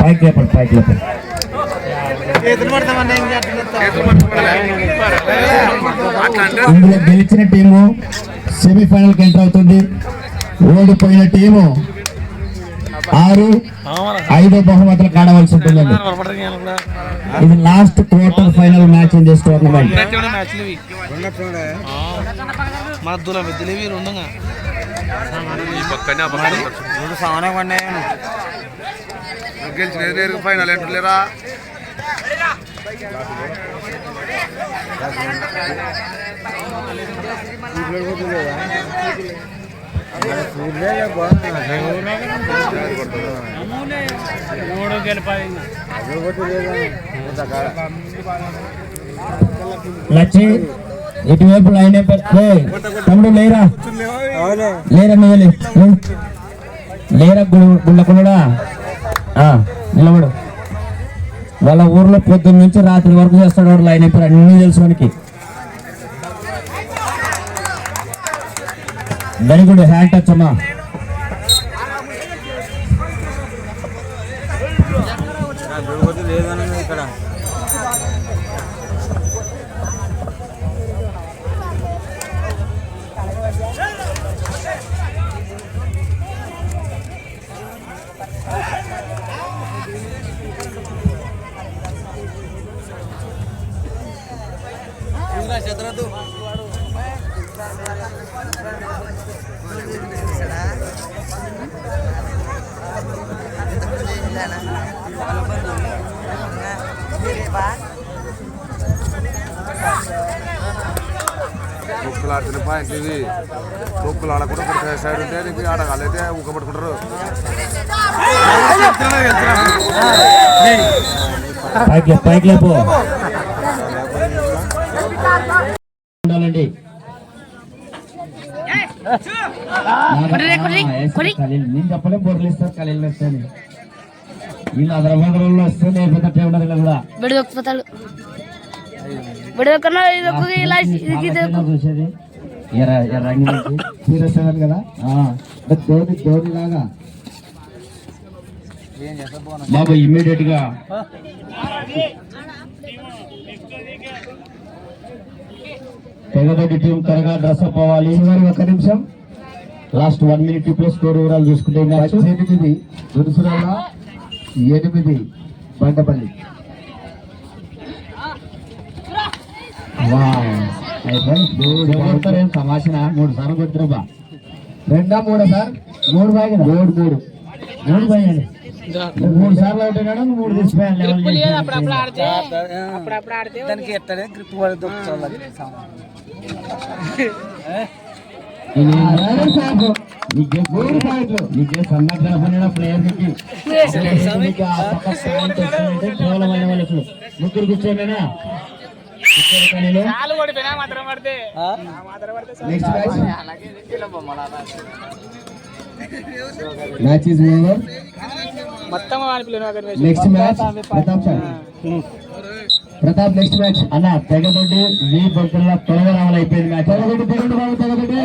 పైకి లేపండి పైకి లేపండి ఇందులో గెలిచిన టీము సెమీఫైనల్కి ఎంటర్ అవుతుంది ఓడిపోయిన టీము ఆరు ఐదో బహుమతులకు ఆడవలసి ఉంటుందండి ఇది last quarter final match in this tournament రెండు సామానే పడినాయి గెలిచిన నేరుగా ఫైనల్ ఎంట్లేరా మూడు గెలిపాయి లచ్చి. ఇటువైపు లైన్ తమ్ముడు లేరా? లేరా నువ్వు లే. నువ్వు. లేరా గుళ్ళకుండా నిలబడు. వాళ్ళ ఊర్లో పొద్దున్న నుంచి రాత్రి వరకు చేస్తాడు వాడు లైన్ అయిపోయి అన్ని తెలుసు మనకి వెరీ గుడ్ హ్యాండ్ టచ్ అమ్మా. కుక్కలు ఆడుతున్న పాయింట్ ఇది. కుక్కలు ఆడకుండా కొడుకు సైడ్ ఉంటే నీకు ఆడగాలి అయితే ఊక పట్టుకుంటారు పైకి పైకి లేపు. ఉండాలండి. నేను చెప్పలే బొర్రలు ఇస్తారు వస్తాయని వీళ్ళు అదరబందరంలో వస్తే ఉండదు కూడా. అలా చూసేది. సీరియస్ కదా? ఆ, బట్ ధోని ధోని లాగా. బాబు ఇమ్మీడియట్గా. తెగబడి టీం త్వరగా డ్రెస్ అప్ అవ్వాలి. చివరి ఒక నిమిషం. లాస్ట్ వన్ మినిట్ ఇప్పుడు స్కోర్ వివరాలు చూసుకుంటే ఎనిమిది దురుసురాల ఎనిమిది బండపల్లి. సమాషణ మూడు సార్లు కొడుతున్నా రెండా మూడా సార్? మూడు బాగా. మూడు మూడు. మూడు బాగా. మూడు సార్లు అవుట్ అయినాడు మూడు తీసిపోయాను దానికి ఎట్టనే గ్రిప్ పడి దొక్కుతుంది నీకే గోల్ పాయింట్లు నీకే సన్నద్ధ పడిన ప్లేయర్కి. నీకు ఆ పక్క పాయింట్ వస్తుందంటే కేవలం అయిన వాళ్ళకు ముగ్గురు కూర్చోండినా కూర్చోండి కానీ next match match is over మొత్తం next match Pratap sir Pratap next match అన్న తెగదొడ్డి మీ బొట్టుల తొలగ రావాలి అయిపోయింది మ్యాచ్. తెగదొడ్డి తెగదొడ్డి బాబు తెగదొడ్డి